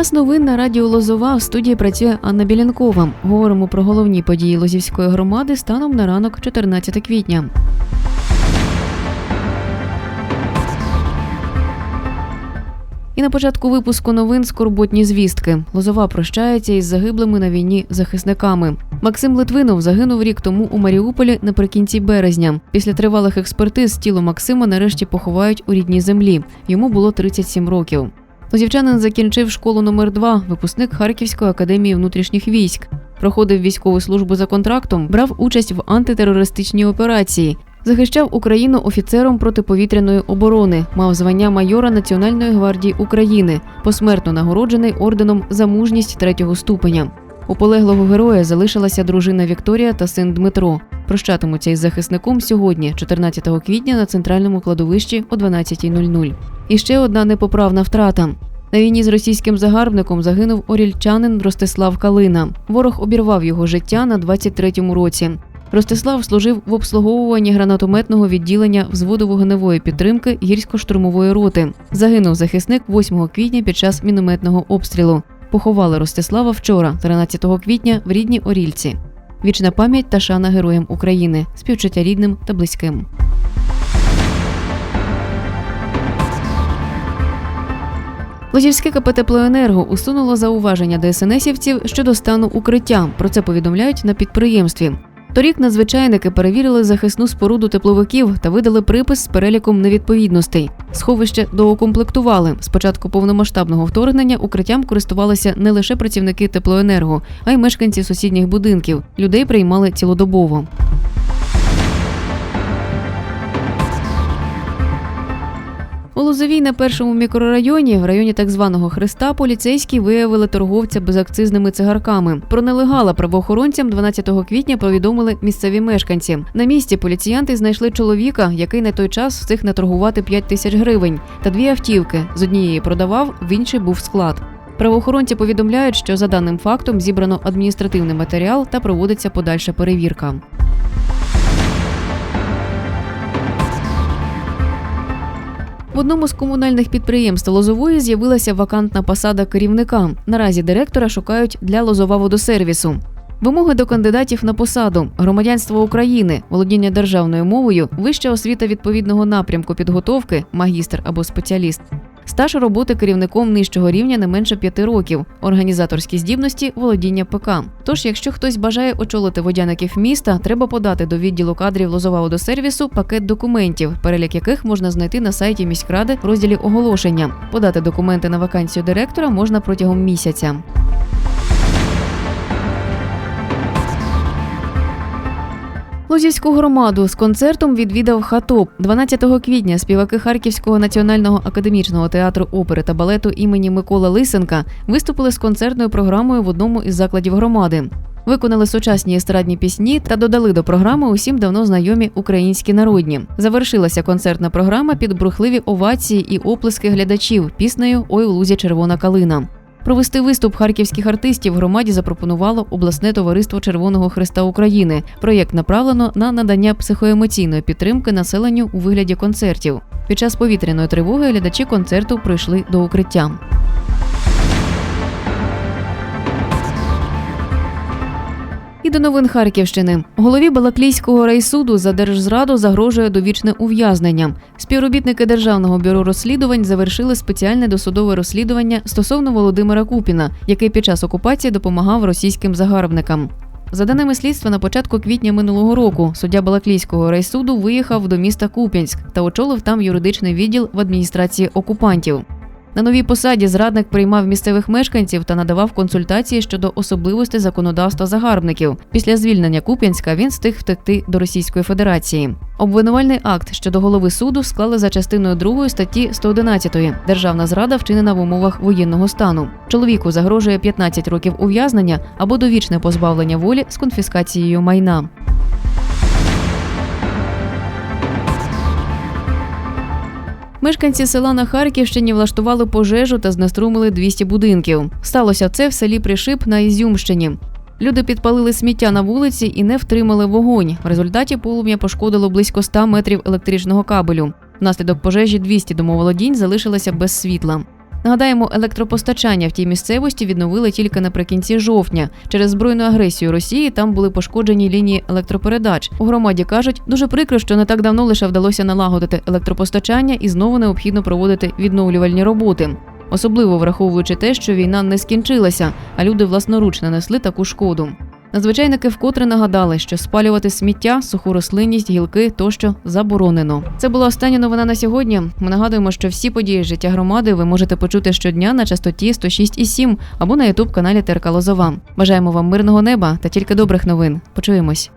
Час новин на радіо Лозова в студії працює Анна Білянкова. Говоримо про головні події Лозівської громади станом на ранок 14 квітня. І на початку випуску новин скорботні звістки. Лозова прощається із загиблими на війні захисниками. Максим Литвинов загинув рік тому у Маріуполі наприкінці березня. Після тривалих експертиз тіло Максима нарешті поховають у рідній землі. Йому було 37 років. Лозівчанин закінчив школу номер 2 випускник Харківської академії внутрішніх військ. Проходив військову службу за контрактом, брав участь в антитерористичній операції. Захищав Україну офіцером протиповітряної оборони, мав звання майора Національної гвардії України, посмертно нагороджений орденом за мужність третього ступеня. У полеглого героя залишилася дружина Вікторія та син Дмитро. Прощатимуться із захисником сьогодні, 14 квітня, на центральному кладовищі о 12.00. І ще одна непоправна втрата. На війні з російським загарбником загинув орільчанин Ростислав Калина. Ворог обірвав його життя на 23-му році. Ростислав служив в обслуговуванні гранатометного відділення взводу вогневої підтримки гірсько-штурмової роти. Загинув захисник 8 квітня під час мінометного обстрілу. Поховали Ростислава вчора, 13 квітня, в рідній Орільці. Вічна пам'ять та шана героям України, співчуття рідним та близьким. Лозівське КП «Теплоенерго» усунуло зауваження ДСНСівців щодо стану укриття. Про це повідомляють на підприємстві. Торік надзвичайники перевірили захисну споруду тепловиків та видали припис з переліком невідповідностей. Сховище доукомплектували. З початку повномасштабного вторгнення укриттям користувалися не лише працівники теплоенерго, а й мешканці сусідніх будинків. Людей приймали цілодобово. У Лозовій на першому мікрорайоні, в районі так званого Христа, поліцейські виявили торговця безакцизними цигарками. Про нелегала правоохоронцям 12 квітня повідомили місцеві мешканці. На місці поліціянти знайшли чоловіка, який на той час встиг наторгувати 5 тисяч гривень, та дві автівки. З однієї продавав, в іншій був склад. Правоохоронці повідомляють, що за даним фактом зібрано адміністративний матеріал та проводиться подальша перевірка. В одному з комунальних підприємств Лозової з'явилася вакантна посада керівника. Наразі директора шукають для Лозова водосервісу. Вимоги до кандидатів на посаду: громадянство України, володіння державною мовою, вища освіта відповідного напрямку підготовки, магістр або спеціаліст. Стаж роботи керівником нижчого рівня не менше п'яти років, організаторські здібності, володіння ПК. Тож, якщо хтось бажає очолити водяників міста, треба подати до відділу кадрів Лозова водосервісу пакет документів, перелік яких можна знайти на сайті міськради в розділі оголошення. Подати документи на вакансію директора можна протягом місяця. Лозівську громаду з концертом відвідав хатоп. 12 квітня співаки Харківського національного академічного театру опери та балету імені Микола Лисенка виступили з концертною програмою в одному із закладів громади. Виконали сучасні естрадні пісні та додали до програми усім давно знайомі українські народні. Завершилася концертна програма під брухливі овації і оплески глядачів піснею Ой у лузі червона калина. Провести виступ харківських артистів громаді запропонувало обласне товариство Червоного Христа України. Проєкт направлено на надання психоемоційної підтримки населенню у вигляді концертів. Під час повітряної тривоги глядачі концерту прийшли до укриття. До новин Харківщини голові Балаклійського райсуду за держзраду загрожує довічне ув'язнення. Співробітники державного бюро розслідувань завершили спеціальне досудове розслідування стосовно Володимира Купіна, який під час окупації допомагав російським загарбникам. За даними слідства, на початку квітня минулого року суддя Балаклійського райсуду виїхав до міста Куп'янськ та очолив там юридичний відділ в адміністрації окупантів. На новій посаді зрадник приймав місцевих мешканців та надавав консультації щодо особливостей законодавства загарбників. Після звільнення Куп'янська він встиг втекти до Російської Федерації. Обвинувальний акт щодо голови суду склали за частиною 2 статті 111 Державна зрада вчинена в умовах воєнного стану. Чоловіку загрожує 15 років ув'язнення або довічне позбавлення волі з конфіскацією майна. Мешканці села на Харківщині влаштували пожежу та знеструмили 200 будинків. Сталося це в селі Пришип на Ізюмщині. Люди підпалили сміття на вулиці і не втримали вогонь. В результаті полум'я пошкодило близько 100 метрів електричного кабелю. Внаслідок пожежі 200 домоволодінь залишилися без світла. Нагадаємо, електропостачання в тій місцевості відновили тільки наприкінці жовтня. Через збройну агресію Росії там були пошкоджені лінії електропередач. У громаді кажуть, дуже прикро, що не так давно лише вдалося налагодити електропостачання і знову необхідно проводити відновлювальні роботи. Особливо враховуючи те, що війна не скінчилася, а люди власноруч нанесли таку шкоду. Надзвичайники вкотре нагадали, що спалювати сміття, суху рослинність, гілки тощо заборонено. Це була остання новина на сьогодні. Ми нагадуємо, що всі події життя громади ви можете почути щодня на частоті 106,7 або на ютуб каналі ТРК Лозова. Бажаємо вам мирного неба та тільки добрих новин. Почуємось.